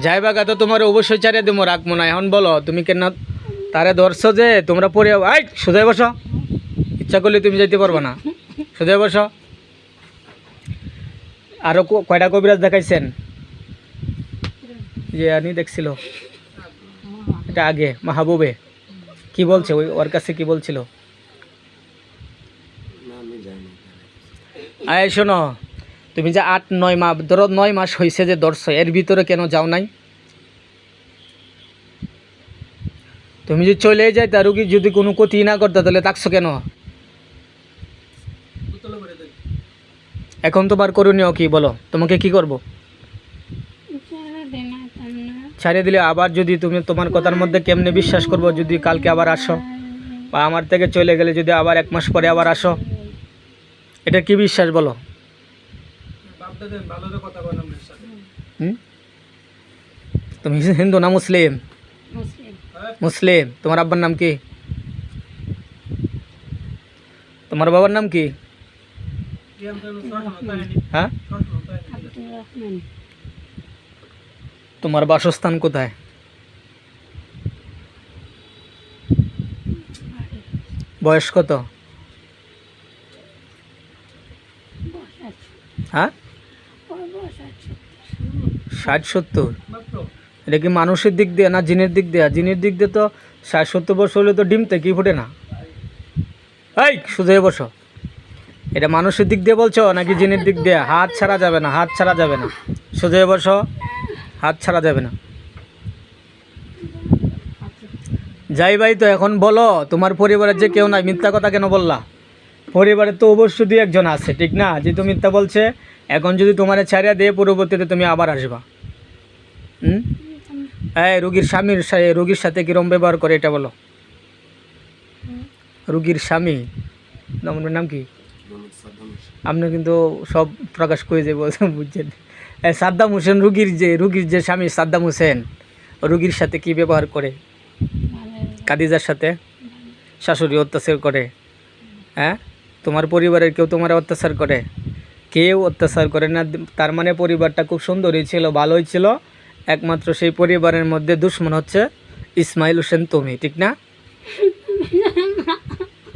যাইবা গা তো তোমার অবশ্যই চারিয়ে দেবো রাখব না। এখন বলো তুমি কেন তারে ধরছো যে তোমরা পরে আই সোজাই বসো। ইচ্ছা করলে তুমি যেতে পারবে না। সোজাই বসো। আরও ক- কয়টা কবিরাজ দেখাইছেন? যে আনি দেখছিল। এটা আগে মাহবুবে। কি বলছে? ওই ওর কাছে কি বলছিল? আয় শোনো। তুমি যে আট, নয় মাস, ধরো নয় মাস হয়েছে যে ধরছো এর ভিতরে কেন যাও নাই? তুমি যদি চলে যাই, তার রুগী যদি কোনো ক্ষতি না করতে, তাহলে থাকছো কেন? এখন তোমার করণীয় কি, বলো, তোমাকে কি করব? ছাড়িয়ে দিলে আবার যদি তুমি তোমার কথার মধ্যে কেমনে বিশ্বাস করব, যদি কালকে আবার আসো? বা আমার থেকে চলে গেলে যদি আবার এক মাস পরে আবার আসো? এটা কি বিশ্বাস, বলো? হুম? তুমি হিন্দু না মুসলিম মুসলিম তোমার আব্বার নাম কি তোমার বাবার নাম কি হ্যাঁ তোমার বাসস্থান কোথায় বয়স কত হ্যাঁ ষাট, সত্তর? এটা কি মানুষের দিক দিয়ে না জিনের দিক দিয়ে? জিনের দিক দিয়ে তো ষাট, সত্তর বছর হলে তো ডিম থেকেই ফোটে না? এই সুযোগ বসো। এটা মানুষের দিক দিয়ে বলছো নাকি জিনের দিক দিয়ে? হাত ছাড়া যাবে না, হাত ছাড়া যাবে না। সোজা বসো, হাত ছাড়া যাবে না। যাই ভাই তো এখন বলো, তোমার পরিবারের যে কেউ নাই, মিথ্যা কথা কেন বললা? পরিবারে তো অবশ্যই দুই একজন আছে, ঠিক না? যেহেতু মিথ্যা বলছে এখন যদি তোমার ছাড়িয়া দিয়ে, পরবর্তীতে তুমি আবার আসবা। হুম? হ্যাঁ রুগীর স্বামীর রুগীর সাথে কিরম ব্যবহার করে এটা বলো। রুগীর স্বামী আপনার নাম কি? আপনি কিন্তু সব প্রকাশ করে বলছেন বুঝছেন? সাদ্দাম হোসেন রুগীর যে রুগীর যে স্বামী সাদ্দাম হোসেন, রুগীর সাথে কি ব্যবহার করে? কাদিজার সাথে? শাশুড়ি অত্যাচার করে। হ্যাঁ? তোমার পরিবারের কেউ তোমার অত্যাচার করে? কেউ অত্যাচার করে না। তার মানে পরিবারটা খুব সুন্দরই ছিল, ভালোই ছিল। একমাত্র সেই পরিবারের মধ্যে দুশ্মন হচ্ছে ইসমাইল হোসেন তুমি, ঠিক না?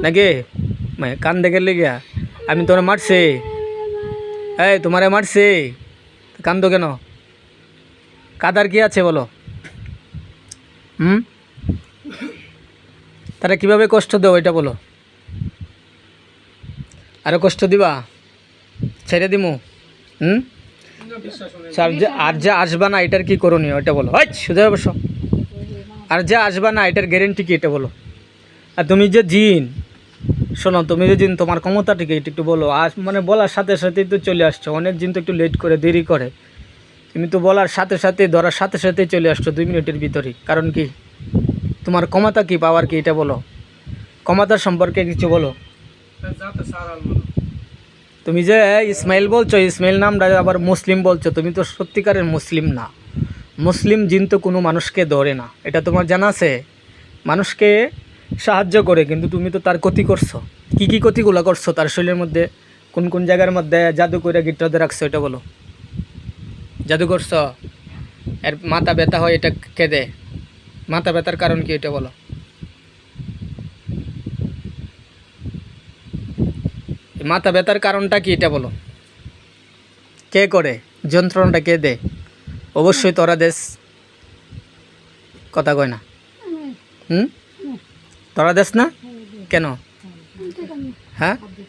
নাকি? কান দেখে লেগিয়া আমি তোমার মারছি। এই, তোমারে মারছি। কান্দো কেন? কাদার কি আছে বলো? হুম? তারা কীভাবে কষ্ট দেও এটা বলো? আরও কষ্ট দিবা? ছেড়ে দিমু। হুম? আর যে আর যে আসবা না, এটার কি করণীয়? এটা বলো। হয় সুযোগ বসো। আর যে আসবা না, এটার গ্যারেন্টি কি? এটা বলো। আর তুমি যে জিন, শোনো, তুমি যে জিন, তোমার ক্ষমতা ঠিক এটা একটু বলো। আজ মানে বলার সাথে সাথেই তো চলে আসছো। অনেক জিন তো একটু লেট করে, দেরি করে। তুমি তো বলার সাথে সাথে ধরার সাথে সাথেই চলে আসছো দুই মিনিটের ভিতরেই। কারণ কি? তোমার ক্ষমতা কি, পাওয়ার কি, এটা বলো। ক্ষমতার সম্পর্কে কিছু বলো। তুমি যে ইসমাইল বলছো, ইসমাইল নামটা আবার মুসলিম বলছো, তুমি তো সত্যিকারের মুসলিম না। মুসলিম জিন তো কোনো মানুষকে ধরে না। এটা তোমার জানা আছে? মানুষকে সাহায্য করে, কিন্তু তুমি তো তার ক্ষতি করছ। কি কি ক্ষতিগুলো করছ? তার শরীরের মধ্যে কোন কোন জায়গার মধ্যে জাদু করে গিট্টাতে রাখছো, এটা বলো। জাদু করছ? এর মাথা ব্যথা হয়, এটা কেঁদে মাথা ব্যথার কারণ কি, এটা বলো এই মাথা ব্যথার কারণটা কি এটা বলো? কে করে? যন্ত্রণাটা কে দে? অবশ্যই তোরা দেশ কথা কয় না। হুম? তোরা দেশ না? কেন? হ্যাঁ?